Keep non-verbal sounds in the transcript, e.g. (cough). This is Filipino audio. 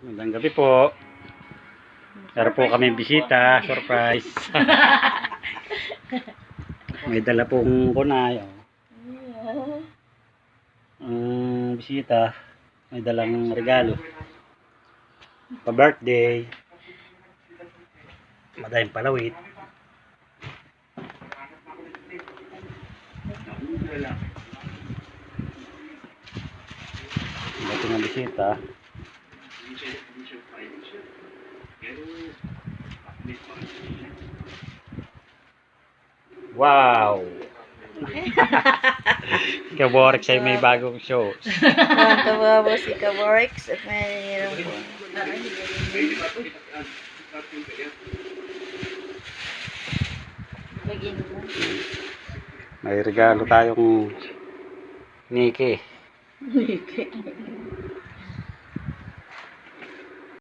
Magandang gabi po. Meron po kami bisita, surprise. (laughs) May dala pong kunay. Oh. Ang bisita, may dalang regalo. Pa-birthday. Madayang palawit. Ito ng bisita. Wow! (laughs) Kaborik siya may bagong show. Mga kawawa si Kaworks at mo. May regalo tayong Nike.